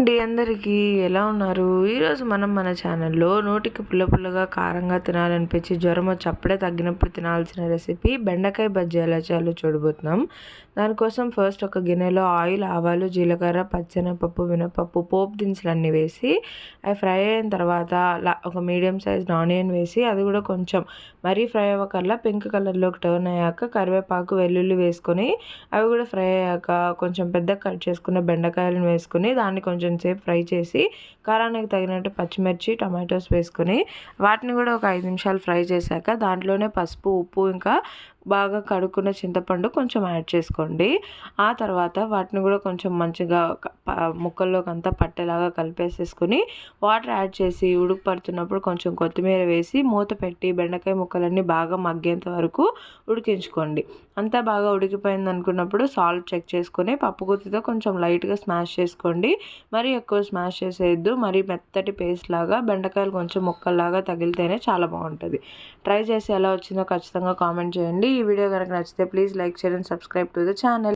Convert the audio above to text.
అండి అందరికీ ఎలా ఉన్నారు? ఈరోజు మనం మన ఛానల్లో నోటికి పుల్ల పుల్లగా కారంగా తినాలనిపించి జ్వరం వచ్చి అప్పుడే తగ్గినప్పుడు తినాల్సిన రెసిపీ బెండకాయ బజ్జీ ఎలా చేయాలో చూడబోతున్నాం. దానికోసం ఫస్ట్ ఒక గిన్నెలో ఆయిల్ ఆవాలు జీలకర్ర పచ్చెనపప్పు మినపప్పు పోపు దినుసులు అన్నీ వేసి అవి ఫ్రై అయిన తర్వాత ఒక మీడియం సైజ్ ఆనియన్ వేసి అది కూడా కొంచెం మరీ ఫ్రై అవ్వకల్లా పింక్ కలర్లోకి టర్న్ అయ్యాక కరివేపాకు వెల్లుల్లి వేసుకొని అవి కూడా ఫ్రై అయ్యాక కొంచెం పెద్ద కట్ చేసుకున్న బెండకాయలను వేసుకుని దాన్ని కొంచెం కొంచెం సేపు ఫ్రై చేసి కారానికి తగినట్టు పచ్చిమిర్చి టమాటోస్ వేసుకొని వాటిని కూడా ఒక ఐదు నిమిషాలు ఫ్రై చేశాక దాంట్లోనే పసుపు ఉప్పు ఇంకా బాగా కడుక్కున్న చింతపండు కొంచెం యాడ్ చేసుకోండి. ఆ తర్వాత వాటిని కూడా కొంచెం మంచిగా ముక్కల్లోకి అంతా పట్టేలాగా కలిపేసేసుకొని వాటర్ యాడ్ చేసి ఉడుకు పడుతున్నప్పుడు కొంచెం కొత్తిమీర వేసి మూత పెట్టి బెండకాయ ముక్కలన్నీ బాగా మగ్గేంత వరకు ఉడికించుకోండి. అంతా బాగా ఉడికిపోయింది అనుకున్నప్పుడు సాల్ట్ చెక్ చేసుకొని పప్పు గుత్తితో కొంచెం లైట్గా స్మాష్ చేసుకోండి. మరీ ఎక్కువ స్మాష్ చేసేయద్దు. మరీ మెత్తటి పేస్ట్ లాగా బెండకాయలు కొంచెం ముక్కల్లాగా తగిలితేనే చాలా బాగుంటుంది. ట్రై చేసి ఎలా వచ్చిందో ఖచ్చితంగా కామెంట్ చేయండి. ఈ వీడియో కనుక నచ్చితే please like share and subscribe to the channel.